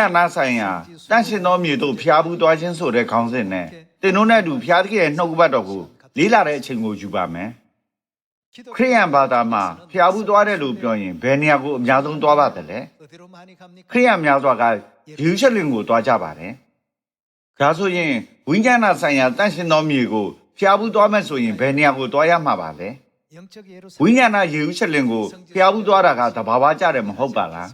ညာနာဆိုင်ရာတန့်ရှင်သောမြေတို့ဖျားဘူးသွားခြင်းဆိုတဲ့ခေါင်းစဉ်နဲ့တင်တို့နဲ့အတူဖျားသခင်ရဲ့နှုတ်ကပတ်တော်ကိုလေးလာတဲ့အချိန်ကိုယူပါမယ်ခရိယန်ဘာသာမှာဖျားဘူးသွားတယ်လို့ပြောရင်ဘယ်နေရာကိုအများဆုံးသွားပါသလဲခရိယန်များစွာကယူရှလင်ကိုသွားကြပါတယ်ဒါဆိုရင်ဝိညာဏဆိုင်ရာတန့်ရှင်သောမြေကိုဖျားဘူးသွားမယ်ဆိုရင်ဘယ်နေရာကိုသွားရမှာပါလဲဝိညာဏယေရုရှလင်ကိုဖျားဘူးသွားတာကသဘာဝကျတယ်မဟုတ်ပါလား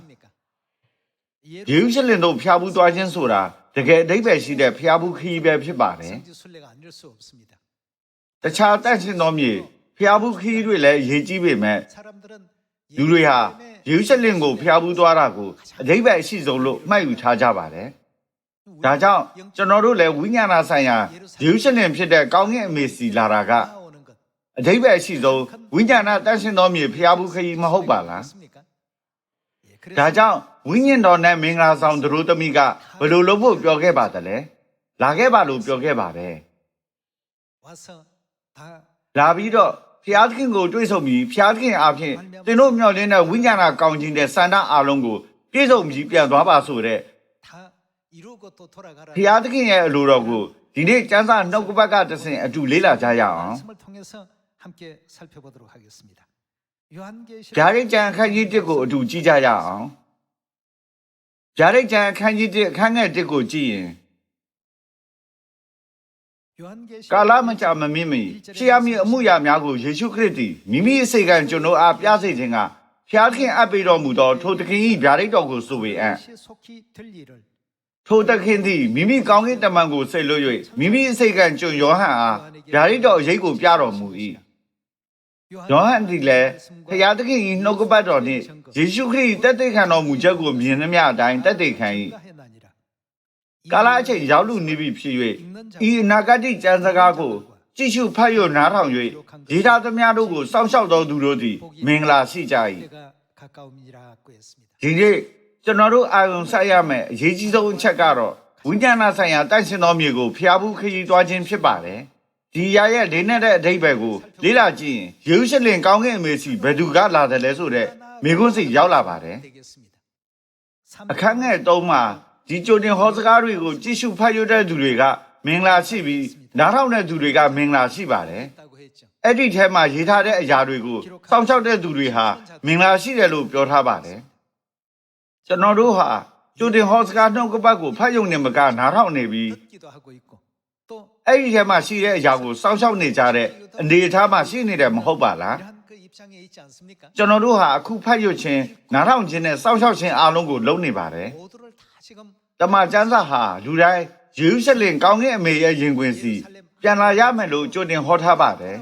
ယေရုရှလင်တို့ဖျားဘူးသွားခြင်းဆိုတာတကယ်အဓိပ္ပာယ်ရှိတဲ့ဖျားဘူးခရီးပဲဖြစ်ပါတယ်။တခြားတန့်ရှင်းသောမြေဖျားဘူးခရီးတွေလည်းရည်ကြီးပေမဲ့လူတွေဟာယေရုရှလင်ကိုဖျားဘူးသွားတာကိုအဓိပ္ပာယ်ရှိဆုံးလို့မှတ်ယူထားကြပါတယ်။ဒါကြောင့်ကျွန်တော်တို့လည်းဝိညာဏဆိုင်ရာယေရုရှလင်ဖြစ်တဲ့ကောင်းကင်အမေစီလာတာကအဓိပ္ပာယ်ရှိဆုံးဝိညာဏတန့်ရှင်းသောမြေဖျားဘူးခရီးမဟုတ်ပါလား။ဒါကြောင့် ဝိညာဉ်တော်နဲ့မင်္ဂလာဆောင်သူတို့သမီးကဘယ်လိုလုပ်ဖို့ပြောခဲ့ပါသလဲလာခဲ့ပါလို့ပြောခဲ့ပါပဲလာပြီးတော့ဖျားသခင်ကိုတွေ့ဆုံပြီးဖျားသခင်အပြင်သင်တို့မျှော်လင့်တဲ့ဝိညာဏကောင်းခြင်းတဲ့စန္ဒအာလုံးကိုပြည့်စုံပြီးပြန်သွားပါဆိုတဲ့ဖျားသခင်ရဲ့အလိုတော်ကိုဒီနေ့ကျမ်းစာနှုတ်ကပတ်ကတဆင်အတူလေ့လာကြရအောင်ဗျာဒိတ်ကျမ်းအခန်းကြီး1ကိုအတူကြည့်ကြရအောင် ဂျာရိတ်ကျန်အခန်းကြီးတစ်အခန်းငယ်တစ်ကိုကြည့်ရင်ကာလမကြာမမင်းမီရှေးအမီအမှုရာများကိုယေရှုခရစ်သည်မိမိအစိတ်ကံကျွန်တော်အားပြစေခြင်းကဖျားခင်အပ်ပေတော်မူသောထိုသခင်၏ဗျာဒိတ်တော်ကိုဆိုပေအံ့ထိုသခင်သည်မိမိကောင်းကင်တမန်ကိုစိတ်လွတ်၍မိမိအစိတ်ကံကျွန်ယောဟန်အားဗျာဒိတ်တော်အရေးကိုပြတော်မူ၏ ယောဟန်ဒီလည်းဖျားသခင်၏နှုတ်ကပတ်တော်နှင့်ယေရှုခရစ်တသက်ခံတော်မူချက်ကိုမြင်နှမြအတိုင်းတသက်ခံ၏ကာလအချိန်ရောက်လူနေပြီဖြစ်၍ဤအနာဂတ်ကြံစကားကိုကြည့်ရှုဖတ်ရနားထောင်၍ဒေတာသမားတို့ကိုစောင့်ရှောက်တော်သူတို့သည်မင်္ဂလာရှိကြ၏ဒီနေ့ကျွန်တော်တို့အာရုံစိုက်ရမယ်အရေးကြီးဆုံးအချက်ကတော့ဝိညာဏဆိုင်ရာတိုက်ရှင်တော်မြေကိုဖျားဘူးခရီးသွားခြင်းဖြစ်ပါတယ်။ ဒီရာရဲ့လေးနဲ့တဲ့အဓိပ္ပာယ်ကိုလေ့လာကြည့်ရင်ယေရုရှလင်ကောင်းကင်အမေစီဘယ်သူကလာတယ်လဲဆိုတဲ့မိကွန်းစီရောက်လာပါတယ်အခန်းငယ်၃မှာဒီကြိုတင်ဟောစကားတွေကိုကြည့်ရှုဖတ်ရတဲ့သူတွေကမင်္ဂလာရှိပြီးနားထောင်တဲ့သူတွေကမင်္ဂလာရှိပါတယ်အဲ့ဒီထဲမှာရေးထားတဲ့အရာတွေကိုစောင့်ရှောက်တဲ့သူတွေဟာမင်္ဂလာရှိတယ်လို့ပြောထားပါတယ်ကျွန်တော်တို့ဟာကြိုတင်ဟောစကားနှုတ်ကပတ်ကိုဖတ်ယုံနေမှာကနားထောင်နေပြီး အဲ့ဒီထဲမှာရှိတဲ့အရာကိုစောင့်ရှောက်နေကြတဲ့အနေအထားမှာရှိနေတယ်မဟုတ်ပါလားကျွန်တော်တို့ဟာအခုဖတ်ရွတ်ခြင်းနားထောင်ခြင်းနဲ့စောင့်ရှောက်ခြင်းအားလုံးကိုလုပ်နေပါတယ်တမန်ကျမ်းစာဟာလူတိုင်းယေရုရှလင်ကောင်းကင်အမေရဲ့ရင်ခွင်စီပြန်လာရမယ်လို့ကြိုတင်ဟောထားပါတယ်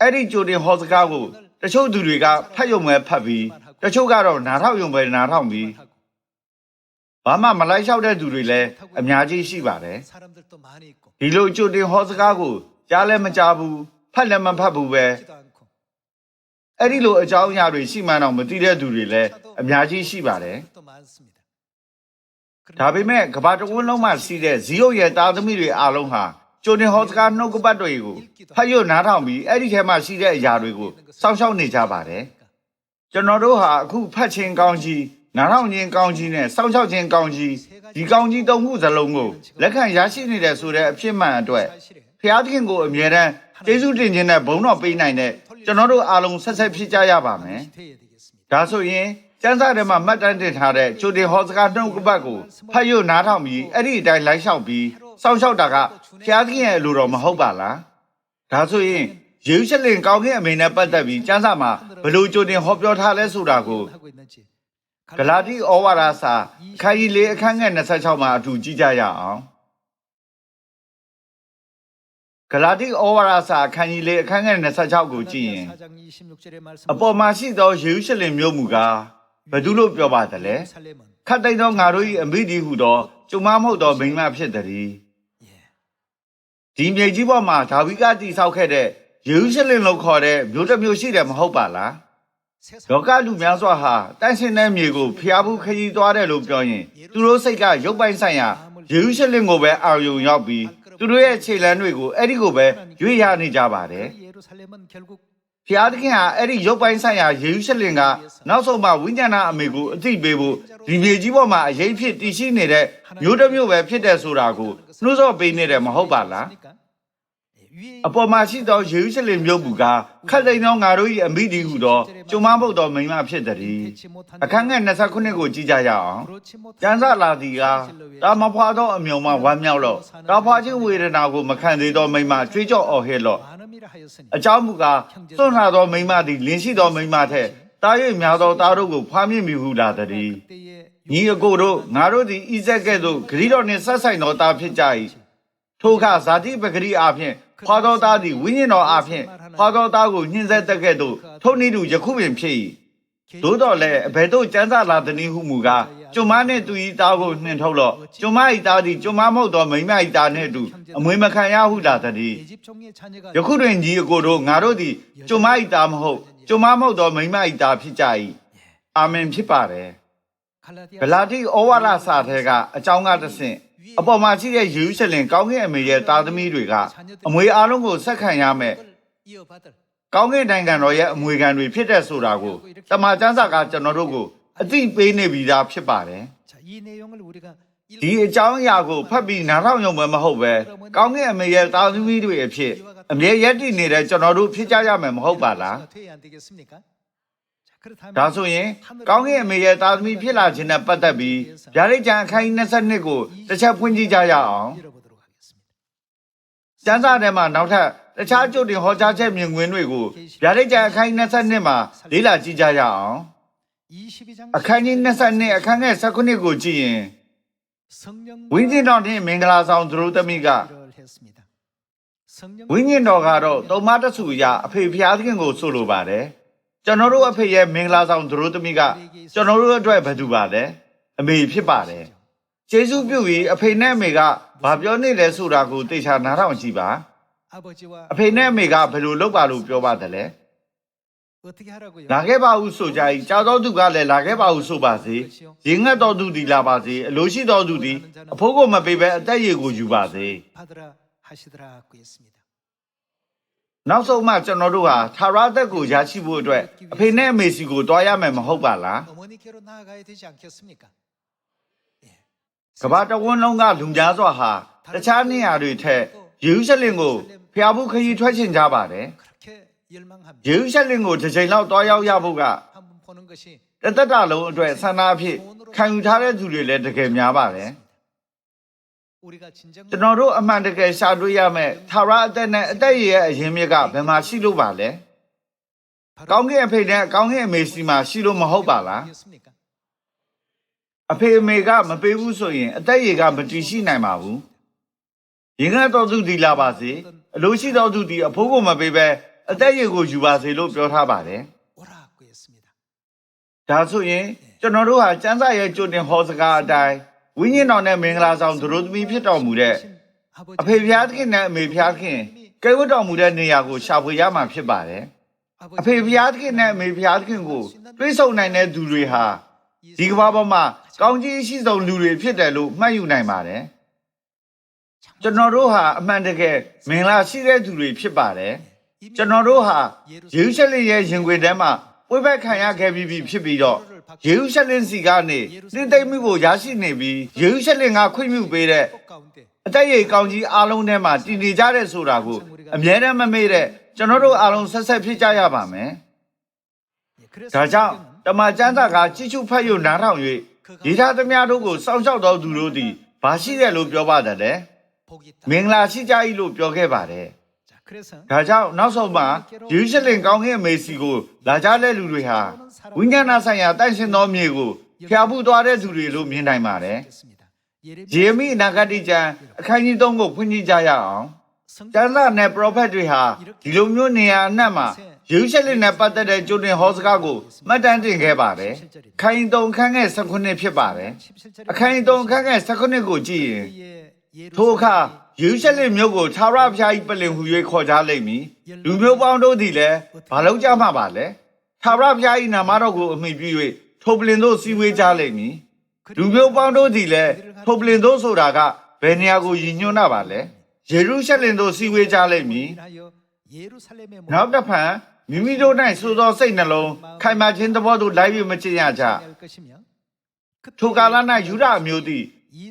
အဲ့ဒီကြိုတင်ဟောစကားကိုတချို့သူတွေကဖတ်ရုံပဲဖတ်ပြီးတချို့ကတော့နားထောင်ရုံပဲနားထောင်ပြီး ဘာမှမလိုက်လျှောက်တဲ့သူတွေလည်းအများကြီးရှိပါတယ်ဒီလိုကြိုတင်ဟောစကားကိုကြားလည်းမကြားဘူးဖတ်လည်းမဖတ်ဘူးပဲအဲ့ဒီလိုအကြောင်းအရာတွေရှိမှန်းတော့မသိတဲ့သူတွေလည်းအများကြီးရှိပါတယ်ဒါပေမဲ့ကဘာတဝန်းလုံးမှရှိတဲ့ဇီယုရဲ့သားသမီးတွေအားလုံးဟာကျိုတင်ဟော့စကားနှုတ်ကပတ်တွေကိုဖတ်ရနားထောင်ပြီးအဲ့ဒီထဲမှာရှိတဲ့အရာတွေကိုစောင့်ရှောက်နေကြပါတယ်ကျွန်တော်တို့ဟာအခုဖတ်ခြင်းကောင်းကြီး နားထောင်ခြင်းကောင်းကြီးနဲ့စောင့်ရှောက်ခြင်းကောင်းကြီးဒီကောင်းကြီးသုံးခုစလုံးကိုလက်ခံရရှိနေတယ်ဆိုတဲ့အဖြစ်မှန်အတွက်ဖျားသခင်ကိုအမြဲတမ်းကျေးဇူးတင်ခြင်းနဲ့ဘုန်းတော်ပေးနိုင်တဲ့ကျွန်တော်တို့အားလုံးဆက်ဆက်ဖြစ်ကြရပါမယ်။ဒါဆိုရင်ကျမ်းစာထဲမှာမှတ်တမ်းတင်ထားတဲ့ချိုတင်ဟောစကားနှုတ်ကပတ်ကိုဖတ်ရနားထောင်ပြီးအဲ့ဒီအတိုင်းလိုက်လျှောက်ပြီးစောင့်ရှောက်တာကဖျားသခင်ရဲ့အလိုတော်မဟုတ်ပါလား။ဒါဆိုရင်ယေရုရှလင်ကောင်းကင်အမိန်နဲ့ပတ်သက်ပြီးကျမ်းစာမှာဘယ်လိုချိုတင်ဟောပြောထားလဲဆိုတာကို ဂလာတိဩဝါဒစာအခန်းကြီး၄အခန်းငယ်26မှာအထူးကြည့်ကြရအောင်ဂလာတိဩဝါဒစာအခန်းကြီး၄အခန်းငယ်26ကိုကြည့်ရင်အပေါ်မှာရှိသောယေရုရှလင်မြို့မူကားဘယ်သူလို့ပြောပါသလဲခတ်တိမ်သောငါတို့၏အမိဒီဟုသောကျုံမမဟုတ်သောမိန်းမဖြစ်သည်ဒီမြေကြီးပေါ်မှာဒါဝိကတိဆောက်ခဲ့တဲ့ယေရုရှလင်လို့ခေါ်တဲ့မြို့တစ်မြို့ရှိတယ်မဟုတ်ပါလား လောကလူများစွာဟာတန့်ရှင်းတဲ့မြေကိုဖျားဘူးခရီးသွားတယ်လို့ပြောရင်သူတို့စိတ်ကရုပ်ပိုင်းဆိုင်ရာယေရုရှလင်ကိုပဲအာရုံရောက်ပြီးသူတို့ရဲ့ခြေလမ်းတွေကိုအဲ့ဒီကိုပဲရွေ့ရနေကြပါတယ်ဖျားသခင်ဟာအဲ့ဒီရုပ်ပိုင်းဆိုင်ရာယေရုရှလင်ကနောက်ဆုံးမှဝိညာဏအမေကိုအသိပေးဖို့ဒီမြေကြီးပေါ်မှာအရေးဖြစ်တည်ရှိနေတဲ့မျိုးတစ်မျိုးပဲဖြစ်တဲ့ဆိုတာကိုနှုတ်ဆော့ပေးနေတယ်မဟုတ်ပါလား အပေါ်မှာရှိသောယေရုရှလင်မြို့မူကားခတ်သိမ်းသောငါတို့၏အမိဒီဟုသောကျုံမမဟုတ်သောမိန်းမဖြစ်သည်အခန်းငယ်29ကိုကြည့်ကြရအောင်ကျမ်းစာလာသည်ကတာမဖွာသောအမြုံမှဝမ်းမြောက်လော့တာဖွာခြင်းဝေဒနာကိုမခံသေးသောမိန်းမကြွေးကြော်အော်ဟစ်လော့အကြောင်းမူကားသွန့်လာသောမိန်းမသည်လင်းရှိသောမိန်းမထက်တာ၍များသောသားတို့ကိုဖွားမြင့်မိဟုလာသည်ညီအကိုတို့ငါတို့သည်ဣဇက်ကဲ့သို့ဂရိတော်နှင့်ဆက်ဆိုင်သောသားဖြစ်ကြ၏ထိုအခါဇာတိပဂရိအားဖြင့် ဖွာသောသားသည်ဝိညာဉ်တော်အားဖြင့်ဖွာသောသားကိုညှင်းဆက်တက်ကဲ့သို့ထုံနည်းတူယခုပင်ဖြစ်၏သို့တော်လည်းအဘယ်သို့ကျမ်းစာလာသည်နည်းဟုမူကားကျုံမနှင့်သူ၏သားကိုနှင်ထုတ်လော့ကျုံမ၏သားသည်ကျုံမမဟုတ်သောမိန်းမ၏သားနှင့်အတူအမွေမခံရဟုလာသည်ယခုတွင်ညီအကိုတို့ငါတို့သည်ကျုံမ၏သားမဟုတ်ကျုံမမဟုတ်သောမိန်းမ၏သားဖြစ်ကြ၏အာမင်ဖြစ်ပါတယ်ဂလာတိဩဝါဒစာထဲကအကြောင်းကတဆင့် အပေါ်မှာရှိတဲ့ယေရုရှလင်ကောင်းကင်အမေရဲ့သားသမီးတွေကအမွေအားလုံးကိုဆက်ခံရမယ်ကောင်းကင်နိုင်ငံတော်ရဲ့အမွေခံတွေဖြစ်တဲ့ဆိုတာကိုတမန်ကျမ်းစာကကျွန်တော်တို့ကိုအသိပေးနေပြီးသားဖြစ်ပါတယ်ဒီအကြောင်းအရာကိုဖတ်ပြီးနားထောင်ရုံပဲမဟုတ်ပဲကောင်းကင်အမေရဲ့သားသမီးတွေအဖြစ်အမြဲရက်တည်နေတဲ့ကျွန်တော်တို့ဖြစ်ကြရမယ်မဟုတ်ပါလား ဒါဆိုရင်ကောင်းကင်အမေရဲ့သားသမီးဖြစ်လာခြင်းနဲ့ပတ်သက်ပြီးဗျာဒိတ်ကျမ်းအခန်းကြီး22ကိုတစ်ချက်ဖွင့်ကြည့်ကြရအောင်ကျမ်းစာထဲမှာနောက်ထပ်တခြားကြိုတင်ဟောကြားချက်မြင်ကွင်းတွေကိုဗျာဒိတ်ကျမ်းအခန်းကြီး22မှာလေ့လာကြည့်ကြရအောင်အခန်းကြီး22အခန်းငယ်19ကိုကြည့်ရင်ဝိညာဉ်တော်နှင့်မင်္ဂလာဆောင်သူတို့သမီးကဝိညာဉ်တော်ကတော့တုံမတဆူရအဖေဖျားသခင်ကိုဆိုလိုပါတယ် ကျွန်တော်တို့အဖေရဲ့မင်္ဂလာဆောင်သူတို့သမီးကကျွန်တော်တို့အတွက်ဘယ်သူပါလဲအမေဖြစ်ပါတယ်ကျေးဇူးပြုပြီးအဖေနဲ့အမေကဘာပြောနေလဲဆိုတာကိုသိချာနားထောင်ကြည့်ပါအဖေနဲ့အမေကဘယ်လိုလုပ်ပါလို့ပြောပါတယ်လဲလာခဲ့ပါဦးဆိုကြ၏ကြောက်တော်သူကလည်းလာခဲ့ပါဦးဆိုပါစေရေငတ်တော်သူဒီလာပါစေအလိုရှိတော်သူဒီအဖိုးကိုမပေးပဲအသက်ရည်ကိုယူပါစေ နောက်ဆုံးမှကျွန်တော်တို့ဟာသာရသက်ကိုရရှိဖို့အတွက်အဖေနဲ့အမေစီကိုတွားရမယ်မဟုတ်ပါလားကဘာတဝန်းလုံးကလူများစွာဟာတခြားနေရာတွေထက်ယေရုရှလင်ကိုဖျားဖို့ခရီးထွက်ချင်ကြပါတယ်ယေရုရှလင်ကိုတစ်ချိန်လောက်တွားရောက်ရဖို့ကတသက်တာလုံးအတွက်ဆန္ဒအဖြစ်ခံယူထားတဲ့သူတွေလည်းတကယ်များပါတယ်။ ကျွန်တော်တို့အမှန်တကယ်ရှာတွေ့ရမယ်သာရအသက်နဲ့အသက်ရရဲ့အရင်းမြစ်ကဘယ်မှာရှိလို့ပါလဲကောင်းကင်အဖေနဲ့ကောင်းကင်အမေစီမှာရှိလို့မဟုတ်ပါလားအဖေအမေကမပေးဘူးဆိုရင်အသက်ရကမတည်ရှိနိုင်ပါဘူးရင်ကတော့သူဒီလာပါစေအလိုရှိတော့သူဒီအဖိုးကိုမပေးပဲအသက်ရကိုယူပါစေလို့ပြောထားပါတယ်ဒါဆိုရင်ကျွန်တော်တို့ဟာစံစာရဲ့ကြိုတင်ဟောစကားအတိုင်း ဝိညာဉ်တော်နဲ့မင်္ဂလာဆောင်သူတို့သမီးဖြစ်တော်မူတဲ့အဖေဖျားသခင်နဲ့အမေဖျားသခင်ကဲဝတ်တော်မူတဲ့နေရာကိုရှာဖွေရမှာဖြစ်ပါတယ်အဖေဖျားသခင်နဲ့အမေဖျားသခင်ကိုတွေးဆုံနိုင်တဲ့သူတွေဟာဒီကမ္ဘာပေါ်မှာကောင်းကြီးရှိဆုံးလူတွေဖြစ်တယ်လို့မှတ်ယူနိုင်ပါတယ်ကျွန်တော်တို့ဟာအမှန်တကယ်မင်္ဂလာရှိတဲ့သူတွေဖြစ်ပါတယ်ကျွန်တော်တို့ဟာယေရုရှလင်ရဲ့ရင်ခွင်ထဲမှာဝိဘက်ခံရခဲ့ပြီးပြီဖြစ်ပြီးတော့ ယေရုရှလင်စီကနေနှင်းသိမ့်မှုကိုရရှိနေပြီးယေရုရှလင်ကခွင့်ပြုပေးတဲ့အသက်ရည်ကောင်းကြီးအားလုံးထဲမှာတည်နေကြတဲ့ဆိုတာကိုအမြဲတမ်းမမေ့တဲ့ကျွန်တော်တို့အားလုံးဆက်ဆက်ဖြစ်ကြရပါမယ်။ဒါကြောင့်တမန်ကျမ်းစာကကြီးစုဖတ်ယူနားထောင်၍ဒေတာသမားတို့ကိုစောင့်ရှောက်တော်သူတို့သည်ဘာရှိတယ်လို့ပြောပါတယ်။မင်္ဂလာရှိကြ၏လို့ပြောခဲ့ပါတယ်။ ဒါကြောင့်နောက်ဆုံးမှာယေရုရှလင်ကောင်းကင်မေစီကိုလာကြတဲ့လူတွေဟာဝိညာဏဆိုင်ရာတန့်ရှင်းသောမြေကိုဖျားဖို့သွားတဲ့သူတွေလို့မြင်နိုင်ပါတယ်။ယေမိအနာဂတိကျမ်းအခန်းကြီး3ကိုဖွင့်ကြည့်ကြရအောင်။ကျမ်းစာနဲ့ပရောဖက်တွေဟာဒီလိုမျိုးနေရာအနှံ့မှာယေရုရှလင်နဲ့ပတ်သက်တဲ့ကျိုးတင်ဟောစကားကိုမှတ်တမ်းတင်ခဲ့ပါတယ်။ခိုင်တုံခန်းငယ်19ဖြစ်ပါတယ်။အခိုင်တုံခန်းငယ်19ကိုကြည့်ရင် ထိုအခါယေရုရှလင်မြို့ကိုသာရဘုရား၏ပလင်ဟု၍ခေါ်ကြလိမ့်မည်လူမျိုးပေါင်းတို့သည်လည်းဘာလို့ကြမှာပါလဲသာရဘုရား၏နာမတော်ကိုအမိပြု၍ထိုပလင်တို့စည်းဝေးကြလိမ့်မည်လူမျိုးပေါင်းတို့သည်လည်းထိုပလင်တို့ဆိုတာကဘယ်နေရာကိုယဉ်ညွတ်တာပါလဲယေရုရှလင်တို့စည်းဝေးကြလိမ့်မည်နောက်တစ်ဖန်မိမိတို့၌စိုးသောစိတ်နှလုံးခိုင်မာခြင်းသဘောသို့လိုက်၍မကျင့်ရကြထိုကာလ၌ယူဒအမျိုးသည်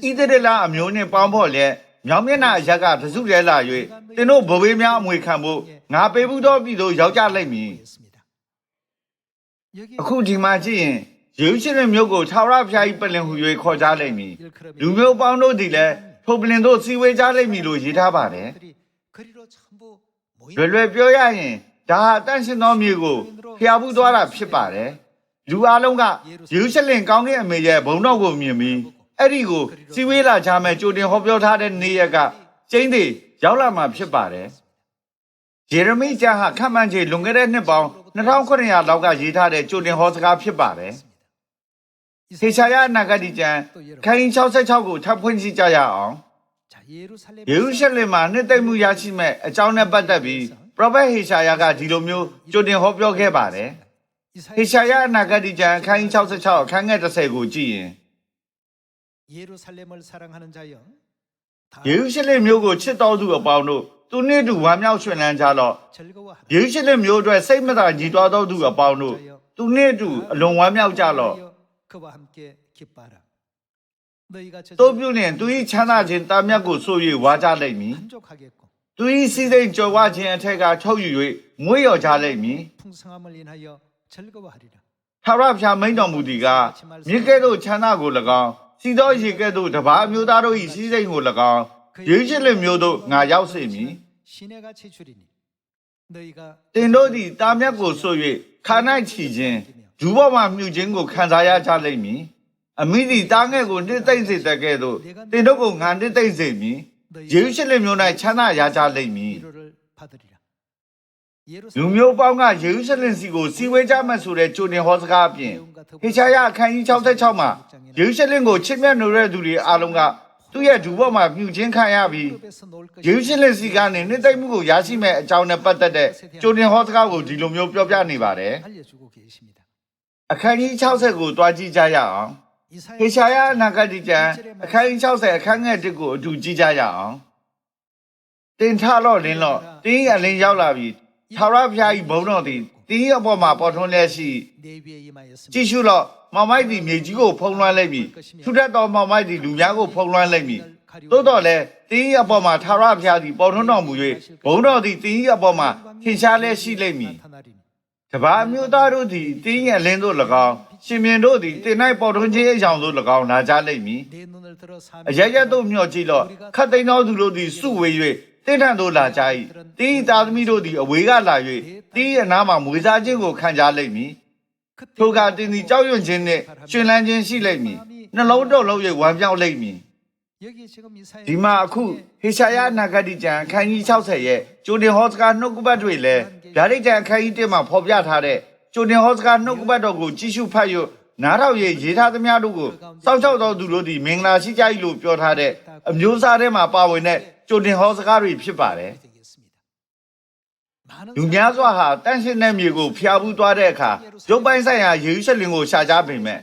ဤသရလအမျိုးနှင့်ပေါင်းဖို့လည်းမြောင်မျက်နှာအရက်ကတစုလဲလာ၍သင်တို့ဘဝေးများအမွေခံဖို့ငါပေးဘူးသောပြည်သို့ရောက်ကြလိမ့်မည်အခုဒီမှာကြည့်ရင်ယေရုရှလင်မြို့ကိုထာဝရဘုရား၏ပလင်ဟူ၍ခေါ်ကြလိမ့်မည်လူမျိုးပေါင်းတို့သည်လည်းထိုပလင်တို့စီဝေးကြလိမ့်မည်လို့ရေးထားပါတယ်လွယ်လွယ်ပြောရရင်ဒါဟာအတန့်ရှင်သောမြို့ကိုဖျားဘူးသွားတာဖြစ်ပါတယ်လူအလုံးကယေရုရှလင်ကောင်းကင်အမေရဲ့ဘုံတော်ကိုမြင်ပြီး အဲ့ဒီကိုစီဝေးလာကြမယ်ကြိုတင်ဟောပြောထားတဲ့နေရကကျင်းသေးရောက်လာမှာဖြစ်ပါတယ်ယေရမိကျမ်းဟာခန့်မှန်းခြေလွန်ခဲ့တဲ့နှစ်ပေါင်း2900လောက်ကရေးထားတဲ့ကြိုတင်ဟောစကားဖြစ်ပါတယ်ခေရှာယအနာဂတိကျမ်းခန်း66ကိုထပ်ဖွင့်ကြည့်ကြရအောင်ယေရုရှလင်မှာနှစ်သိမ့်မှုရရှိမဲ့အကြောင်းနဲ့ပတ်သက်ပြီးပရောဖက်ဟေရှာယကဒီလိုမျိုးကြိုတင်ဟောပြောခဲ့ပါတယ်ဟေရှာယအနာဂတိကျမ်းအခန်း66အခန်းငယ်30ကိုကြည့်ရင် ယေရုရှလင်မြို့ကိုချစ်တော်သူအပေါင်းတို့သူနှင့်တူဝမ်းမြောက်ရွှင်လန်းကြလော့ယေရုရှလင်မြို့အတွက်စိတ်မသာကြည်တွားသောသူအပေါင်းတို့သူနှင့်တူအလွန်ဝမ်းမြောက်ကြလော့တို့ပြုနှင့်သူ၏ချမ်းသာခြင်းတာမြတ်ကိုဆို၍ဝါကြလိမ့်မည်သူ၏စည်းစိမ်ကြွယ်ဝခြင်းအထက်ကထုတ်ယူ၍မွေးရော်ကြလိမ့်မည်ထာဝရဘုရားမိန်တော်မူသည်ကမြေကဲ့သို့ချမ်းသာကို၎င်း စီသောရေကဲ့သို့တပါးမျိုးသားတို့၏စီးစိမ်ကို၎င်းရေရှစ်လက်မျိုးတို့ငါရောက်စေမည်တင်တို့သည်တာမြတ်ကိုဆွ၍ခါ၌ချီခြင်းဂျူဘောမှာမြှုပ်ခြင်းကိုခံစားရကြလိမ့်မည်အမိသည်တားငဲ့ကိုနှစ်သိမ့်စေတတ်ကဲ့သို့တင်တို့ကိုငါနှစ်သိမ့်စေမည်ယေရုရှလင်မြို့၌ချမ်းသာရကြလိမ့်မည် လူမျိုးပေါင်းကယေရုရှလင်စီကိုစီဝေးကြမယ်ဆိုတဲ့ကြိုတင်ဟောစကားအပြင်ဟေရှာယအခန်းကြီး66မှာယေရုရှလင်ကိုချစ်မြတ်နိုးတဲ့သူတွေအားလုံးကသူ့ရဲ့ဒူပေါ်မှာမြူချင်းခံရပြီးယေရုရှလင်စီကနေနှိမ့်သိမ့်မှုကိုရရှိမဲ့အကြောင်းနဲ့ပတ်သက်တဲ့ကြိုတင်ဟောစကားကိုဒီလိုမျိုးပြောပြနေပါတယ်အခန်းကြီး60ကိုတွားကြည့်ကြရအောင်ဟေရှာယအနာဂတ်ကျမ်းအခန်းကြီး60အခန်းငယ်1ကိုအတူကြည့်ကြရအောင်တင်ထတော့လင်းတော့တင်းအလင်းရောက်လာပြီး ထာဝရဘုရား၏ဘုန်းတော်သည်တင်းအပေါ်မှာပေါ်ထွန်းလျက်ရှိကြည့်ရှုတော့မောင်မိုက်သည်မြေကြီးကိုဖုံးလွှမ်းလိုက်ပြီထူထပ်သောမောင်မိုက်သည်လူများကိုဖုံးလွှမ်းလိုက်ပြီသို့တော်လည်းတင်းအပေါ်မှာထာဝရဘုရားသည်ပေါ်ထွန်းတော်မူ၍ဘုန်းတော်သည်တင်းအပေါ်မှာထင်ရှားလျက်ရှိလိမ့်မည်တပါမျိုးသားတို့သည်တင်းရဲ့လင်းတို့၎င်းရှင်မြင်တို့သည်တင်၌ပေါ်ထွန်းခြင်းအကြောင်းတို့၎င်းနာကြလိမ့်မည်အရရတို့မျှော်ကြည့်တော့ခတ်သိမ်းသောသူတို့သည်စုဝေး၍ တင့်ထံသို့လာကြ၏တင်းသားသမီးတို့သည်အဝေးကလာ၍တင်း၏အနားမှမွေစားခြင်းကိုခံကြလိမ့်မည်ထိုကတင်းသည်ကြောက်ရွံ့ခြင်းနှင့်ရှင်လန်းခြင်းရှိလိမ့်မည်နှလုံးတုပ်လုံး၍ဝမ်းပြောက်လိမ့်မည်ဒီမှာအခုဟေရှာယနာဂတိကျမ်းအခန်းကြီး60ရဲ့ဂျိုဒင်ဟော့စကာနှုတ်ကပတ်တွေလည်းဗျာဒိတ်ကျမ်းအခန်းကြီး1မှာဖော်ပြထားတဲ့ဂျိုဒင်ဟော့စကာနှုတ်ကပတ်တော်ကိုကြည့်ရှုဖတ်ရ နားထောင်ရေးရေးထားသမျှတို့ကိုစောင့်ရှောက်သောသူတို့သည်မင်္ဂလာရှိကြ၏လို့ပြောထားတဲ့အမျိုးအစားထဲမှာပါဝင်တဲ့ကြိုတင်ဟောစကားတွေဖြစ်ပါတယ်လူများစွာဟာတန့်ရှင်းတဲ့မြေကိုဖျားဘူးသွားတဲ့အခါရုပ်ပိုင်းဆိုင်ရာယေရုရှလင်ကိုရှာကြပေမဲ့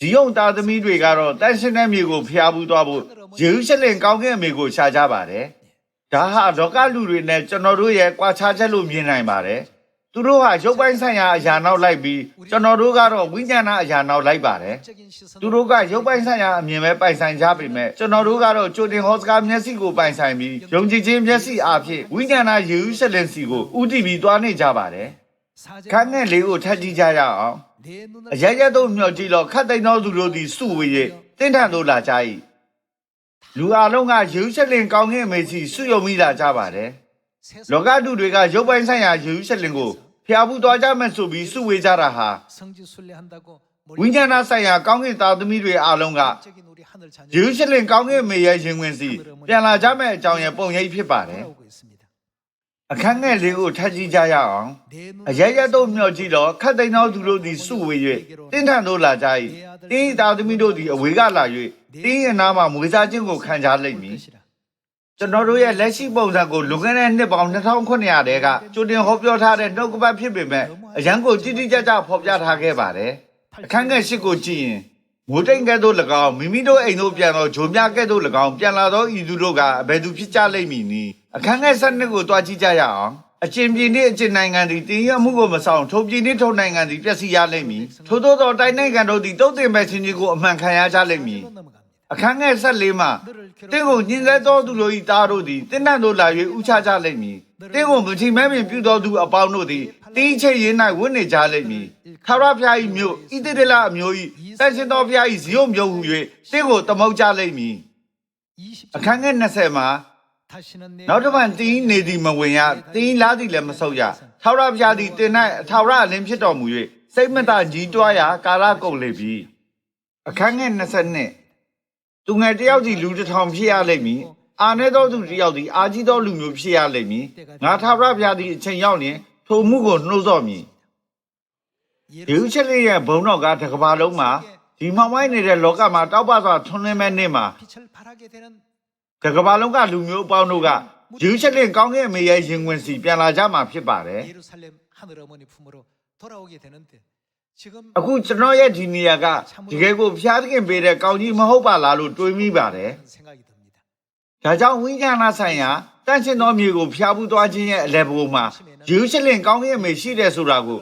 ဒီယုံသားသမီးတွေကတော့တန့်ရှင်းတဲ့မြေကိုဖျားဘူးသွားဖို့ယေရုရှလင်ကောင်းကင်အမေကိုရှာကြပါတယ်။ဒါဟာလောကလူတွေနဲ့ကျွန်တော်တို့ရဲ့ကွာခြားချက်လို့မြင်နိုင်ပါတယ်။ သူတို့ဟာရုပ်ပိုင်းဆိုင်ရာအရာနောက်လိုက်ပြီးကျွန်တော်တို့ကတော့ဝိညာဏအရာနောက်လိုက်ပါတယ်သူတို့ကရုပ်ပိုင်းဆိုင်ရာအမြင်ပဲပိုင်ဆိုင်ကြပေမဲ့ကျွန်တော်တို့ကတော့ကြိုတင်ဟောစကားမျက်စိကိုပိုင်ဆိုင်ပြီးယုံကြည်ခြင်းမျက်စိအားဖြင့်ဝိညာဏယေရုရှလင်စီကိုဥတည်ပြီးသွားနေကြပါတယ်ခန်းငယ်လေးကိုထပ်ကြည့်ကြရအောင်အရရတို့မျှော်ကြည့်တော့ခတ်သိမ်းသောသူတို့သည်စုဝေး၍တင့်ထန်တို့လာကြ၏လူအလုံးကယေရုရှလင်ကောင်းကင်အမေစီစုယုံမိလာကြပါတယ်လောကသူတွေကရုပ်ပိုင်းဆိုင်ရာယေရုရှလင်ကို ဖျားဘူးသွားကြမယ်ဆိုပြီးစုဝေးကြတာဟာဝိညာဏဆိုင်ရာကောင်းကင်သားသမီးတွေအားလုံးကယေရုရှလင်ကောင်းကင်မေရဲ့ရင်ဝင်စီပြန်လာကြမယ့်အကြောင်းရဲ့ပုံရိပ်ဖြစ်ပါတယ်အခန်းငယ်လေးကိုထပ်ကြည့်ကြရအောင်အရရတို့မျှော်ကြည့်တော့ခတ်သိမ်းသောသူတို့သည်စုဝေ၍တင့်ထန်တို့လာကြ၏တင်းသားသမီးတို့သည်အဝေးကလာ၍တင်းရဲ့နာမှာမွေးစားခြင်းကိုခံကြလိမ့်မည် ကျွန်တော်တို့ရဲ့လက်ရှိပုံစံကိုလွန်ခဲ့တဲ့နှစ်ပေါင်း2900တဲကကြိုတင်ဟောပြောထားတဲ့နှုတ်ကပတ်ဖြစ်ပေမဲ့အရန်ကိုတိတိကျကျဖော်ပြထားခဲ့ပါတယ်။အခန်းငယ်၈ကိုကြည့်ရင်မိုးတိမ်ကဲ့သို့၎င်းမိမိတို့အိမ်သို့ပြန်သောဂျုံမြကဲ့သို့၎င်းပြန်လာသောဤသူတို့ကအဘယ်သူဖြစ်ကြလိမ့်မည်နည်းအခန်းငယ်7ကိုတွားကြည့်ကြရအောင်အချင်းပြည်နှင့်အချင်းနိုင်ငံသည်တင်းရမှုကိုမဆောင်ထိုပြည်နှင့်ထိုနိုင်ငံသည်ပြည့်စည်ရလိမ့်မည်ထို့သောသောတိုင်းနိုင်ငံတို့သည်တုတ်တင်မဲ့ခြင်းကြီးကိုအမှန်ခံရကြလိမ့်မည် အခန်းငယ်14မှာတင့်ကိုညှင်းဆဲသောသူတို့၏သားတို့သည်တင့်နှံ့တို့လာ၍ဥချကြလိမ့်မည်တင့်ကိုမထိမဲပင်ပြုသောသူအပေါင်းတို့သည်တင်းချိတ်ရင်း၌ဝင့်နေကြလိမ့်မည်ခါရဖျား၏မြို့ဣတိဒလအမျိုး၏တန်ရှင်သောဖျား၏ဇီယုံမြို့ဟု၍တင့်ကိုတမုတ်ကြလိမ့်မည်အခန်းငယ်20မှာနောက်တစ်ပတ်တင်းနေသည်မဝင်ရတင်းလားသည်လည်းမဆုတ်ရထာဝရဘုရားသည်တင်၌အထာဝရအလင်းဖြစ်တော်မူ၍စိတ်မတကြီးတွားရာကာလကုန်လေပြီအခန်းငယ်22 သူငယ်တယောက်စီလူတစ်ထောင်ဖြစ်ရလိမ့်မည်အာနေသောသူတစ်ယောက်စီအာကြီးသောလူမျိုးဖြစ်ရလိမ့်မည်ငါထာဝရဘုရားသည်အချိန်ရောက်ရင်ထိုမှုကိုနှိုးဆော်မည်ယေရုရှလင်ရဲ့ဘုံတော်ကတစ်ကမ္ဘာလုံးမှာဒီမှောင်ဝိုင်းနေတဲ့လောကမှာတောက်ပစွာထွန်းလင်းမဲ့နေ့မှာတစ်ကမ္ဘာလုံးကလူမျိုးအပေါင်းတို့ကယေရုရှလင်ကောင်းကင်အမေရဲ့ရင်ဝင်စီပြန်လာကြမှာဖြစ်ပါတယ် အခုကျွန်တော်ရဲ့ဒီနေရာကတကယ်ကိုဘုရားသခင်ပေးတဲ့ကောင်းကြီးမဟုတ်ပါလားလို့တွေးမိပါတယ်။ဒါကြောင့်ဝိညာဏဆိုင်ရာတန့်ရှင်းသောမြေကိုဖျားဘူးသွားခြင်းရဲ့အလယ်ဘုံမှာယေရုရှလင်ကောင်းကင်မြေရှိတယ်ဆိုတာကို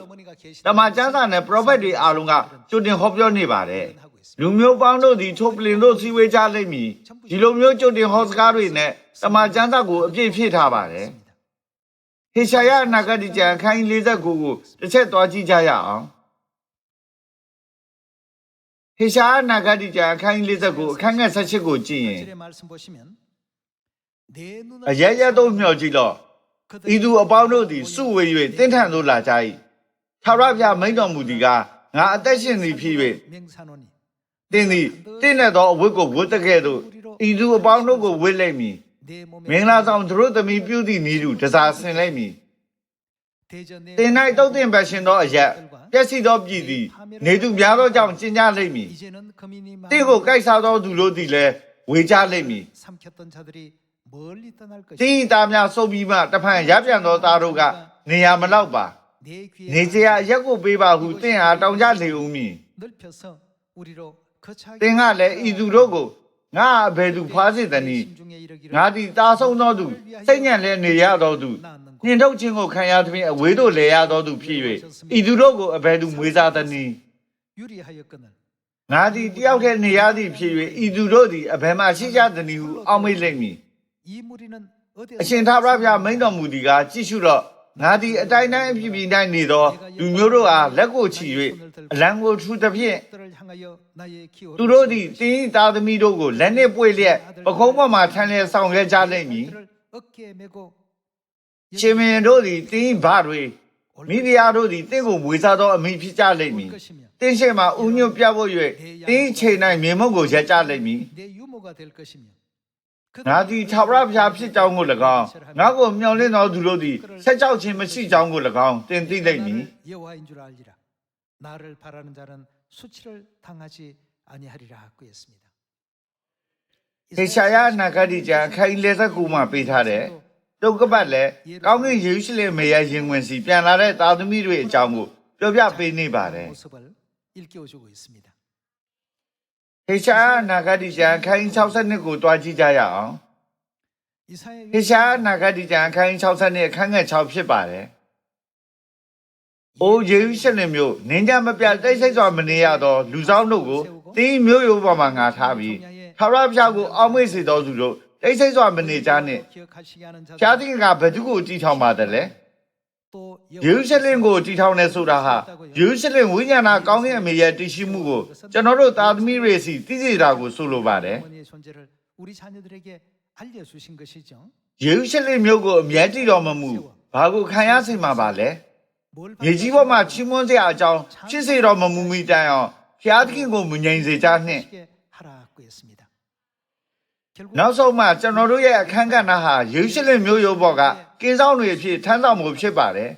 တမန်ကျမ်းစာနဲ့ prophet တွေအားလုံးကကြိုတင်ဟောပြောနေပါတယ်။လူမျိုးပေါင်းတို့သည်ထိုပလင်တို့စည်းဝေးကြလိမ့်မည်။ဒီလိုမျိုးကြိုတင်ဟောစကားတွေနဲ့တမန်ကျမ်းစာကိုအပြည့်ဖြည့်ထားပါတယ်။ဟေရှာယအနာဂတ်ကျမ်းအခန်း49ကိုတစ်ချက်သွားကြည့်ကြရအောင်။ ဟေရှာနာဂတိကျမ်းအခန်းကြီး49အခန်းငယ်18ကိုကြည့်ရင်အရရတော့မျှော်ကြည့်တော့ဤသူအပေါင်းတို့သည်စုဝေး၍တင့်ထန်သို့လာကြ၏ထာဝရဘုရားမိန့်တော်မူသည်ကားငါအသက်ရှင်သည်ဖြစ်၍တင်းသည်တင့်တဲ့သောအဝတ်ကိုဝတ်တကဲ့သို့ဤသူအပေါင်းတို့ကိုဝတ်လိုက်မည်မင်္ဂလာဆောင်သူတို့သမီးပြုသည့်ဤသူတစားဆင်လိုက်မည်တင်၌တုတ်တင်ပတ်ရှင်သောအရက် ပျက်စီးသောပြည်သည်နေသူများသောကြောင့်ကျဉ်းကြလိမ့်မည်။တင့်ကိုကိုက်စားသောသူတို့သည်လည်းဝေကြလိမ့်မည်။တင်းဤသားများစုပ်ပြီးမှတဖန်ရပြန်သောသားတို့ကနေရာမလောက်ပါ။နေကြရရက်ကိုပေးပါဟုတင့်အားတောင်းကြလေဦးမည်။တင်ကလည်းဤသူတို့ကိုငါအဘယ်သူဖွားစေသနည်းငါဒီသားဆုံးသောသူစိတ်ညံ့လဲနေရသောသူ နှင်ထုတ်ခြင်းကိုခံရသဖြင့်အဝေးသို့လဲရသောသူဖြစ်၍ဤသူတို့ကိုအဘယ်သူမွေးစားသနည်းငါသည်တယောက်တည်းနေရသည်ဖြစ်၍ဤသူတို့သည်အဘယ်မှရှိကြသနည်းဟုအောက်မေ့လိမ့်မည်အရှင်သာရဘုရားမိန်တော်မူသည်ကားကြည့်ရှုတော့ငါသည်အတိုင်းတိုင်းအပြည့်ပြည့်တိုင်းနေသောလူမျိုးတို့အားလက်ကိုချီ၍အလံကိုထူသဖြင့်သူတို့သည်တင်းဤသားသမီးတို့ကိုလက်နှင့်ပွေလျက်ပခုံးပေါ်မှထမ်းလျက်ဆောင်ခဲ့ကြလိမ့်မည် ရှင်မင်းတို့သည်တင်း၏ဘာတွေမိဖုရားတို့သည်တင့်ကိုမွေစားသောအမိဖြစ်ကြလိမ့်မည် 올 것이며 တင်းရှိမှဥညွတ်ပြဖို့၍တင်း၏ချိန်၌မြေမုတ်ကိုရက်ကြလိမ့်မည် 내 유모가 될 것이며 ငါသည်သာဝရဘုရားဖြစ်ကြောင်းကို၎င်းငါကိုမျှော်လင့်သောသူတို့သည်ဆက်ကြောက်ခြင်းမရှိကြောင်းကို၎င်းတင်သိလိမ့်မည် 나를 여호와인 줄 알리라 나를 바라는 자는 수치를 당하지 아니하리라 하고 했습니다. ဟေရှာယနာဂတိကျမ်းခိုင်လက်သက်ကူမှာပေးထားတဲ့ တုတ်ကပတ်လည်းကောင်းကင်ယေရုရှလင်မေရရင်ဝင်စီပြန်လာတဲ့သားသမီးတွေအကြောင်းကိုပြောပြပေးနေပါတယ်။ဟေရှာနာဂတိကျမ်းခန်း62ကိုတွားကြည့်ကြရအောင်။ဟေရှာနာဂတိကျမ်းခန်း62အခန်းငယ်6ဖြစ်ပါတယ်။အိုယေရုရှလင်မြို့နင်းကြမပြတိတ်ဆိတ်စွာမနေရသောလူဆောင်တို့ကိုတင်းမျိုးရိုးပေါ်မှာငါထားပြီးထာဝရဘုရားကိုအောက်မေ့စေတော်သူတို့ တိတ်ဆိတ်စွာမနေကြနဲ့ရှားသခင်ကဘသူကိုတည်ထောင်ပါတယ်လဲယေရုရှလင်ကိုတည်ထောင်နေဆိုတာဟာယေရုရှလင်ဝိညာဏကောင်းကင်အမေရဲ့တည်ရှိမှုကိုကျွန်တော်တို့သားသမီးတွေစီသိစေတာကိုဆိုလိုပါတယ်ယေရုရှလင်မြို့ကိုအမြဲတည်တော်မမူဘာကိုခံရစေမှာပါလဲမြေကြီးပေါ်မှာချီးမွမ်းစရာအကြောင်းဖြစ်စေတော်မမူမိတိုင်အောင်ဖျားသခင်ကိုမငြိမ်စေကြနှင့် နောက်ဆုံးမှကျွန်တော်တို့ရဲ့အခမ်းကဏ္ဍဟာယေရုရှလင်မြို့ရုပ်ပေါ်ကကင်းဆောင်တွေအဖြစ်ထမ်းဆောင်မှုဖြစ်ပါတယ်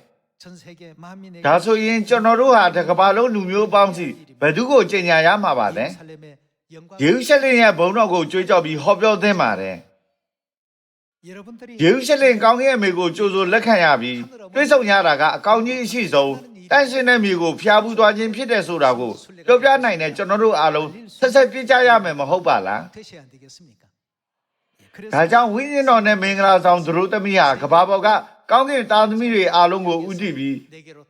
။ဒါဆိုရင်ကျွန်တော်တို့ဟာတကမ္ဘာလုံးလူမျိုးပေါင်းစီဘယ်သူကိုကြင်ညာရမှာပါလဲ။ယေရုရှလင်ရဲ့ဘုံတော်ကိုကြွေးကြော်ပြီးဟောပြောသင့်ပါတယ်။ယေရုရှလင်ကောင်းကင်အမေကိုကြိုဆိုလက်ခံရပြီးတွေ့ဆုံရတာကအကောင်းကြီးအရှိဆုံးတန်ရှင်တဲ့မြေကိုဖျားပူးသွားခြင်းဖြစ်တယ်ဆိုတာကိုပြောပြနိုင်တဲ့ကျွန်တော်တို့အားလုံးဆက်ဆက်ပြကြရမယ်မဟုတ်ပါလား။ ။ဒါကြောင့်ဝိညာဉ်တော်နဲ့မင်္ဂလာဆောင်သူတို့သမီးဟာကဘာပေါ်ကကောင်းကင်သားသမီးတွေအားလုံးကိုဥတည်ပြီး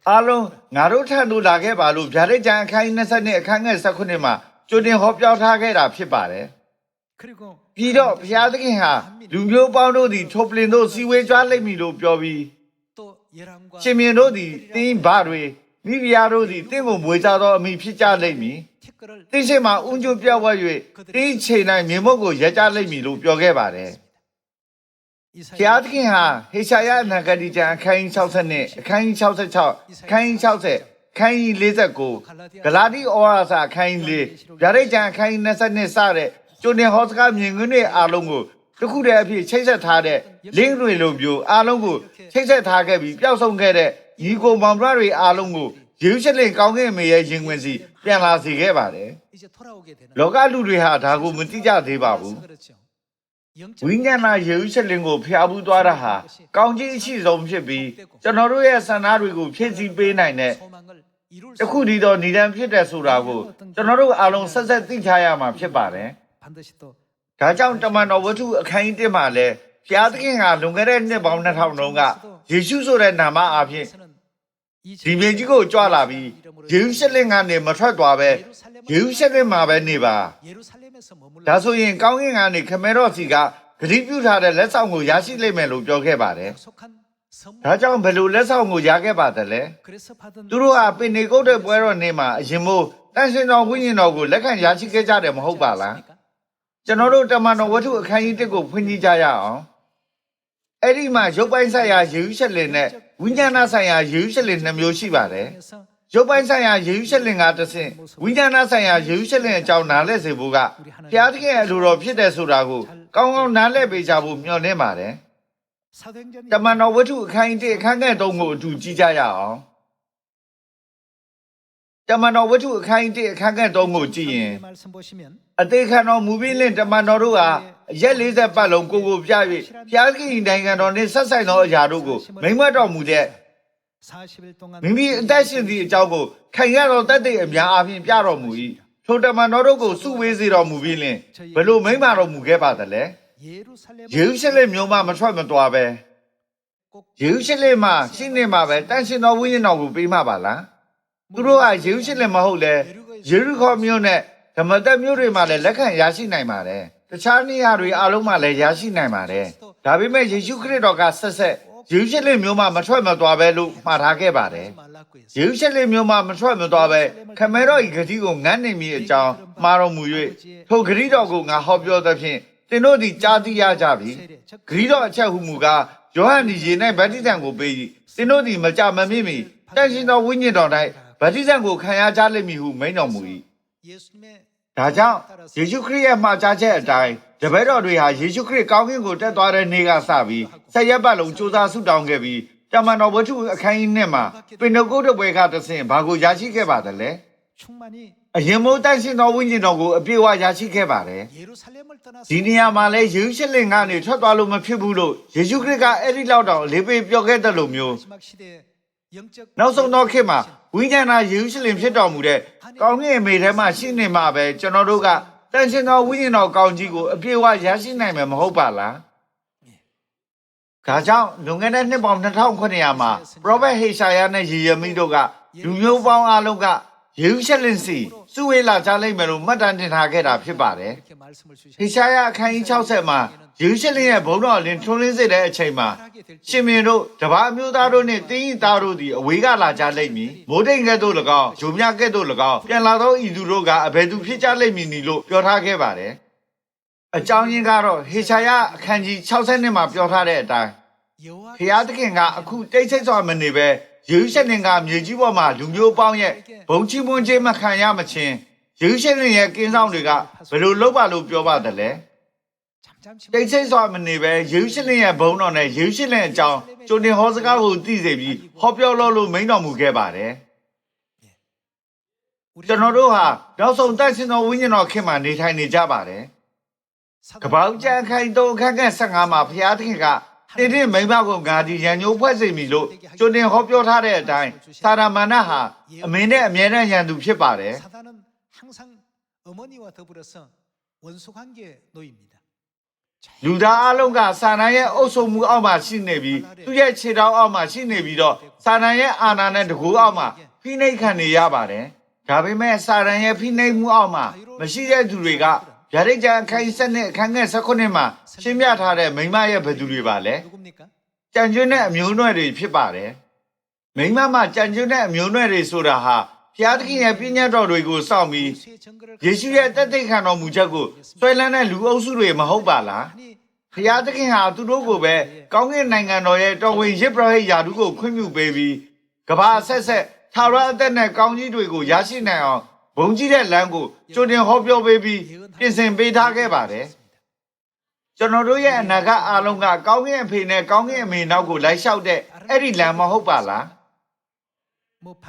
အားလုံးငါတို့ထံသို့လာခဲ့ပါလို့ဗျာဒိတ်ကျမ်းအခန်း20နဲ့အခန်းငယ်19မှာကျိုတင်ဟောပြောထားခဲ့တာဖြစ်ပါတယ်။ပြီးတော့ဘုရားသခင်ဟာလူမျိုးပေါင်းတို့သည်ထိုပလင်တို့စီဝေးကြွားလိမ့်မည်လို့ပြောပြီးရှင်မြင်တို့သည်တင်းဘာတွေမိဖုရားတို့သည်တင့်ကိုမွေကြသောအမိဖြစ်ကြလိမ့်မည်။ တင်းရှိမှာဥညွတ်ပြတ်ဝတ်၍တင်းချိန်တိုင်းမြေမုတ်ကိုရကြလိမ့်မည်လို့ပြောခဲ့ပါတယ်။ဘုရားသခင်ဟာဟေရှာယနဂတိကျမ်းအခန်းကြီး60နဲ့အခန်းကြီး66အခန်းကြီး60ခန်းကြီး49ဂလာတိဩဝါစာခန်းကြီး၄ဗျာဒိတ်ကျမ်းခန်းကြီး22စတဲ့ကျွန်းနေဟောစကားမြင်ကွင်းတွေအားလုံးကိုတခုတည်းအဖြစ်ချိတ်ဆက်ထားတဲ့လင်းတွေလိုမျိုးအားလုံးကိုချိတ်ဆက်ထားခဲ့ပြီးပျောက်ဆုံးခဲ့တဲ့ညီကိုမောင်မတွေအားလုံးကိုယေရုရှလင်ကောင်းကင်မေရဲ့ရင်ခွင်စီ ပြန်လာစေခဲ့ပါတယ်။လောကလူတွေဟာဒါကိုမသိကြသေးပါဘူး။ဝိညာဏယေရုရှလင်ကိုဖျားဘူးသွားတာဟာကောင်းကြီးအရှိဆုံးဖြစ်ပြီးကျွန်တော်တို့ရဲ့ဆန္ဒတွေကိုဖြည့်ဆည်းပေးနိုင်တဲ့တခုဒီတော့ဏ္ဍန်ဖြစ်တယ်ဆိုတာကိုကျွန်တော်တို့အားလုံးဆက်ဆက်သိချရမှာဖြစ်ပါတယ်။ဒါကြောင့်တမန်တော်ဝတ္ထုအခန်းကြီး1မှာလဲဘုရားသခင်ကလွန်ခဲ့တဲ့နှစ်ပေါင်း2000လုံးကယေရှုဆိုတဲ့နာမအားဖြင့် ဒီမြေကြီးကိုကြွလာပြီးယေရုရှလင်ကနေမထွက်သွားပဲယေရုရှလင်မှာပဲနေပါဒါဆိုရင်ကောင်းကင်ကနေခမဲတော်စီကဂတိပြုထားတဲ့လက်ဆောင်ကိုရရှိလိမ့်မယ်လို့ပြောခဲ့ပါတယ်ဒါကြောင့်ဘယ်လိုလက်ဆောင်ကိုရခဲ့ပါသလဲသူတို့ဟာပင်နေကုတ်တဲ့ပွဲတော်နေ့မှာအရင်မို့တန်ရှင်တော်ဝိညာဉ်တော်ကိုလက်ခံရရှိခဲ့ကြတယ်မဟုတ်ပါလားကျွန်တော်တို့တမန်တော်ဝတ္ထုအခန်းကြီး1ကိုဖွင့်ကြည့်ကြရအောင် အဲ့ဒီမှာရုပ်ပိုင်းဆိုင်ရာယေရုရှလင်နဲ့ဝိညာဏဆိုင်ရာယေရုရှလင်နှမျိုးရှိပါတယ်ရုပ်ပိုင်းဆိုင်ရာယေရုရှလင်ကတဆင့်ဝိညာဏဆိုင်ရာယေရုရှလင်အကြောင်းနားလည်စေဖို့ကဘုရားသခင်ရဲ့အလိုတော်ဖြစ်တယ်ဆိုတာကိုကောင်းကောင်းနားလည်ပေးကြဖို့မျှော်လင့်ပါတယ်တမန်တော်ဝတ္ထုအခန်းကြီးအခန်းငယ်၃ကိုအတူကြည့်ကြရအောင်တမန်တော်ဝတ္ထုအခန်းကြီးအခန်းငယ်၃ကိုကြည့်ရင်အသေးခံတော်မူပြီးလင့်တမန်တော်တို့ဟာ ရက်40ပတ်လုံးကိုကိုပြ၍ဖျားခင်နိုင်ငံတော်နှင့်ဆက်ဆိုင်သောအရာတို့ကိုမိမ့်မတော်မူတဲ့မိမိအသက်ရှင်သည့်အကြောင်းကိုခိုင်ရတော်တတ်တဲ့အများအပြားပြတော်မူ၏ထိုတမန်တော်တို့ကိုစုဝေးစေတော်မူပြီးလင်ဘလို့မိမ့်မတော်မူခဲ့ပါသလဲယေရုရှလင်မြို့မှာမထွက်မသွားပဲယေရုရှလင်မှာရှင်းနေမှာပဲတန်ရှင်တော်ဝိညာဉ်တော်ကိုပေးမှာပါလားသူတို့ကယေရုရှလင်မဟုတ်လဲယေရုခေါမြို့နဲ့ဓမ္မသက်မြို့တွေမှာလည်းလက်ခံရရှိနိုင်ပါတယ် တခြားနေရာတွေအလုံးမှလည်းရရှိနိုင်ပါတယ်။ဒါပေမဲ့ယေရှုခရစ်တော်ကဆက်ဆက်ယေရှုလင်မျိုးမှမထွက်မသွားပဲလို့မှားထားခဲ့ပါတယ်။ယေရှုလင်မျိုးမှမထွက်မသွားပဲခမဲတော်ဤဂတိကိုငန်းနေမိအကြောင်းမှားတော်မူ၍ထိုဂတိတော်ကိုငါဟောပြောသဖြင့်သင်တို့သည်ကြားသိရကြပြီ။ဂတိတော်အချက်ဟုမူကားယောဟန်ဒီရေ၌ဗတ္တိဇံကိုပေး၏။သင်တို့သည်မကြမမိမီတန်ရှင်သောဝိညာဉ်တော်၌ဗတ္တိဇံကိုခံရကြလိမ့်မည်ဟုမိန့်တော်မူ၏။ ဒါကြောင့်ယေရှုခရစ်ရဲ့မှာကြားချက်အတိုင်းတပည့်တော်တွေဟာယေရှုခရစ်ကောင်းကင်ကိုတက်သွားတဲ့နေ့ကစပြီးဆက်ရက်ပတ်လုံးစူးစမ်းဆုတောင်းခဲ့ပြီးတမန်တော်ဝတ္ထုအခန်းကြီးနှစ်မှာပင်တော်ကုတ်တပွဲကတဆင်ဘာကိုရရှိခဲ့ပါသလဲအရင်မိုးတန့်ရှင်တော်ဝိညာဉ်တော်ကိုအပြည့်အဝရရှိခဲ့ပါတယ်ဒီနေရာမှာလဲယေရုရှလင်ကနေထွက်သွားလို့မဖြစ်ဘူးလို့ယေရှုခရစ်ကအဲ့ဒီလောက်တောင်လေးပေးပြောခဲ့တယ်လို့မျိုးနောက်ဆုံးတော့ခေတ်မှာ ဝိညာဏယေရုရှလင်ဖြစ်တော်မူတဲ့ကောင်းကင်အမေထဲမှာရှိနေမှာပဲကျွန်တော်တို့ကတန်ရှင်သောဝိညာဉ်တော်ကောင်းကြီးကိုအပြည့်အဝရရှိနိုင်မှာမဟုတ်ပါလားဒါကြောင့်လွန်ခဲ့တဲ့နှစ်ပေါင်း2900မှာပရောဖက်ဟေရှာယနဲ့ယေရမိတို့ကလူမျိုးပေါင်းအလုံးကယေရုရှလင်စီစုဝေးလာကြလိမ့်မယ်လို့မှတ်တမ်းတင်ထားခဲ့တာဖြစ်ပါတယ်။ဟေရှာယအခန်းကြီး60မှာ ယေရှုလင်ရဲ့ဘုံတော်လင်ထွန်းလင်းစေတဲ့အချိန်မှာရှင်မင်းတို့တပါးမျိုးသားတို့နှင့်တင်းဤသားတို့သည်အဝေးကလာကြလိမ့်မည်မိုးတိမ်ကဲ့သို့၎င်းဂျုံမြကဲ့သို့၎င်းပြန်လာသောဤသူတို့ကအဘယ်သူဖြစ်ကြလိမ့်မည်နီလို့ပြောထားခဲ့ပါတယ်အကြောင်းရင်းကတော့ဟေရှာယအခန်းကြီး62မှာပြောထားတဲ့အတိုင်းဖျားသခင်ကအခုတိတ်ဆိတ်စွာမနေပဲယေရှုရှင်ကမြေကြီးပေါ်မှာလူမျိုးပေါင်းရဲ့ဘုံချီးမွမ်းခြင်းမခံရမချင်းယေရှုရှင်ရဲ့ကင်းဆောင်တွေကဘယ်လိုလုပ်ပါလို့ပြောပါတယ်လဲ တိတ်ဆိတ်စွာမနေပဲယေရုရှလင်ရဲ့ဘုံတော်နဲ့ယေရုရှလင်အကြောင်းကျိုတင်ဟောစကားကိုသိစေပြီးဟောပြောလို့လို့မိန့်တော်မူခဲ့ပါတယ်ကျွန်တော်တို့ဟာနောက်ဆုံးတိုက်စင်တော်ဝိညာဉ်တော်ခင်မှာနေထိုင်နေကြပါတယ်ကပောက်ကြံခိုင်တော့အခန်းက15မှာဘုရားသခင်ကတင်းတင်းမိမ့်မကိုငါဒီရန်ညိုးဖွဲ့စေမည်လို့ကျိုတင်ဟောပြောထားတဲ့အတိုင်းသာရမဏေဟာအမင်းနဲ့အမြဲတမ်းရန်သူဖြစ်ပါတယ် လူသားအလုံးကစာနာရဲ့အုပ်ချုပ်မှုအောက်မှာရှိနေပြီးသူရဲ့ခြေထောက်အောက်မှာရှိနေပြီးတော့စာနာရဲ့အာဏာနဲ့တကူအောက်မှာဖိနှိပ်ခံနေရပါတယ်။ဒါပေမဲ့စာရန်ရဲ့ဖိနှိပ်မှုအောက်မှာမရှိတဲ့သူတွေကဗျာဒိတ်ကျန်အခန်းဆက်နဲ့အခန်းငယ်16မှာရှင်းပြထားတဲ့မိမရဲ့ဘယ်သူတွေပါလဲ။ကြံကျွန်းတဲ့အမျိုးအနွယ်တွေဖြစ်ပါတယ်။မိမမှာကြံကျွန်းတဲ့အမျိုးအနွယ်တွေဆိုတာဟာ ဖျားသခင်ရဲ့ပြည့်ညတ်တော်တွေကိုစောင့်ပြီးယေရှုရဲ့တသက်ခံတော်မူချက်ကိုဆွဲလန်းတဲ့လူအုပ်စုတွေမဟုတ်ပါလားဖျားသခင်ဟာသူတို့ကိုပဲကောင်းကင်နိုင်ငံတော်ရဲ့တော်ဝင်ရစ်ပရောဟိတ်ယာဒုကိုခွင့်ပြုပေးပြီးကဘာဆက်ဆက်သာရအသက်နဲ့ကောင်းကြီးတွေကိုရရှိနိုင်အောင်ဘုံကြီးတဲ့လမ်းကိုကြိုတင်ဟောပြောပေးပြီးပြင်ဆင်ပေးထားခဲ့ပါတယ်ကျွန်တော်တို့ရဲ့အနာဂတ်အားလုံးကကောင်းကင်အဖေနဲ့ကောင်းကင်အမေနောက်ကိုလိုက်လျှောက်တဲ့အဲ့ဒီလမ်းမဟုတ်ပါလား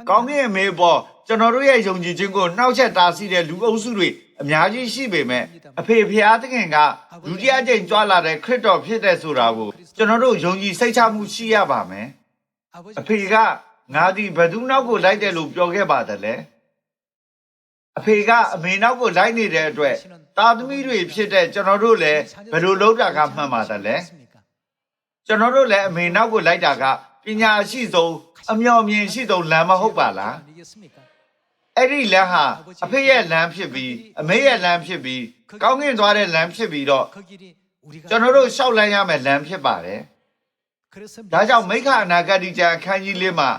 ကောင်းကင်အမေပေါ် ကျွန်တော်တို့ရဲ့ယုံကြည်ခြင်းကိုနှောက်ယှက်တားဆီးတဲ့လူအုပ်စုတွေအများကြီးရှိပေမဲ့အဖေဖျားသခင်ကဒုတိယကြိမ်ကြွလာတဲ့ခရစ်တော်ဖြစ်တဲ့ဆိုတာကိုကျွန်တော်တို့ယုံကြည်စိတ်ချမှုရှိရပါမယ်အဖေကငါဒီဘသူနောက်ကိုလိုက်တယ်လို့ပြောခဲ့ပါတယ်လေအဖေကအမေနောက်ကိုလိုက်နေတဲ့အတွက်တာသမီတွေဖြစ်တဲ့ကျွန်တော်တို့လည်းဘယ်လိုလုပ်တာကမှန်ပါတယ်လေကျွန်တော်တို့လည်းအမေနောက်ကိုလိုက်တာကပညာရှိဆုံးအမျှော်မြင်ရှိဆုံးလမ်းမဟုတ်ပါလား အဲ့ဒီလမ်းဟာအဖေရဲ့လမ်းဖြစ်ပြီးအမေရဲ့လမ်းဖြစ်ပြီးကောင်းကင်သွားတဲ့လမ်းဖြစ်ပြီးတော့ကျွန်တော်တို့ရှောက်လမ်းရမယ်လမ်းဖြစ်ပါတယ်။ဒါကြောင့်မိခအနာဂတ်ကြံအခန်းကြီးလေးမှာ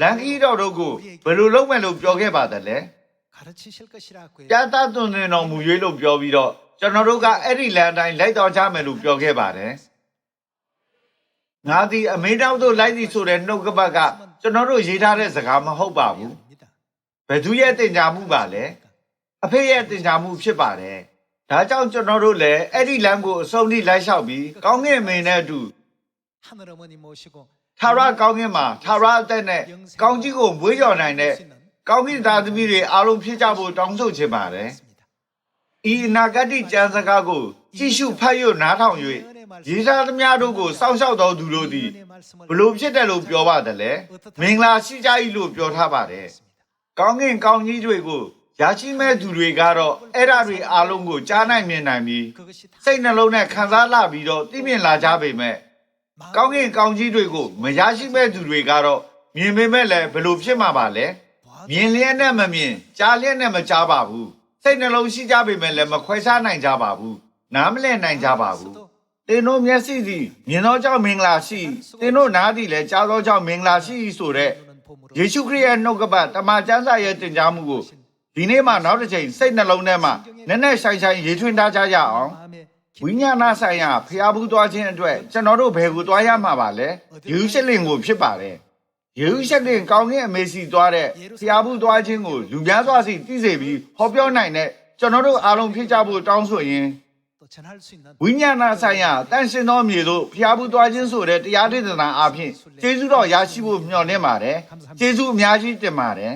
လမ်းကြီးတော်တို့ကိုဘယ်လိုလုပ်မယ်လို့ပြောခဲ့ပါသလဲ။ပြသသွန်သင်တော်မူ၍လို့ပြောပြီးတော့ကျွန်တော်တို့ကအဲ့ဒီလမ်းတိုင်းလိုက်တော်ကြမယ်လို့ပြောခဲ့ပါတယ်။ငါသည်အမေတောက်တို့လိုက်သည်ဆိုတဲ့နှုတ်ကပတ်ကကျွန်တော်တို့ရေးထားတဲ့စကားမဟုတ်ပါဘူး။ ဘသူရဲ့တင်ညာမှုပါလဲအဖေရဲ့တင်ညာမှုဖြစ်ပါတယ်ဒါကြောင့်ကျွန်တော်တို့လည်းအဲ့ဒီလမ်းကိုအဆုံးထိလိုက်လျှောက်ပြီးကောင်းကင်မင်းနဲ့အတူထာဝရကောင်းကင်မှာထာဝရအသက်နဲ့ကောင်းကြီးကိုမွေးကြော်နိုင်တဲ့ကောင်းကင်သားသမီးတွေအားလုံးဖြစ်ကြဖို့တောင်းဆိုချင်ပါတယ်ဤအနာဂတ်ကြံစကားကိုကြည့်ရှုဖတ်ရနားထောင်၍ရေသားသမားတို့ကိုစောင့်ရှောက်တော်သူတို့သည်ဘလို့ဖြစ်တယ်လို့ပြောပါတယ်လေမင်္ဂလာရှိကြ၏လို့ပြောထားပါတယ် ကောင်းကင်ကောင်းကြီးတွေကိုရရှိမဲ့သူတွေကတော့အဲ့ဓာတွေအားလုံးကိုကြားနိုင်မြင်နိုင်ပြီးစိတ်နှလုံးနဲ့ခံစားလာပြီးတော့သိမြင်လာကြပေမဲ့ကောင်းကင်ကောင်းကြီးတွေကိုမရရှိမဲ့သူတွေကတော့မြင်ပေမဲ့လည်းဘလို့ဖြစ်မှာပါလဲမြင်လျက်နဲ့မမြင်ကြားလျက်နဲ့မကြားပါဘူးစိတ်နှလုံးရှိကြပေမဲ့လည်းမခွဲခြားနိုင်ကြပါဘူးနားမလည်နိုင်ကြပါဘူးတင်တို့မျက်စိသည်မြင်သောကြောင့်မင်္ဂလာရှိတင်တို့နားသည်လည်းကြားသောကြောင့်မင်္ဂလာရှိဆိုတဲ့ ယေရှုခရစ်ရဲ့နှုတ်ကပတ်တမန်ကျမ်းစာရဲ့တင်ကြားမှုကိုဒီနေ့မှနောက်တစ်ချိန်စိတ်နှလုံးထဲမှာနက်နက်ဆိုင်ဆိုင်ရေးထွင်းထားကြရအောင်ဝိညာဏဆိုင်ရာဖျားဘူးသွားခြင်းအတွက်ကျွန်တော်တို့ဘယ်ကိုသွားရမှာပါလဲယေရုရှလင်ကိုဖြစ်ပါတယ်ယေရုရှလင်ကောင်းကင်အမေစီသွားတဲ့ဖျားဘူးသွားခြင်းကိုလူများစွာစီသိစေပြီးဟောပြောနိုင်တဲ့ကျွန်တော်တို့အားလုံးဖြစ်ကြဖို့တောင်းဆိုရင်း ဝိညာဏဆိုင်ရာတန်ရှင်သောမြေတို့ဖျားဘူးသွားခြင်းဆိုတဲ့တရားဒေသနာအဖြစ်ကျေးဇူးတော်ရရှိဖို့မျှော်လင့်ပါတယ်ကျေးဇူးအများကြီးတင်ပါတယ်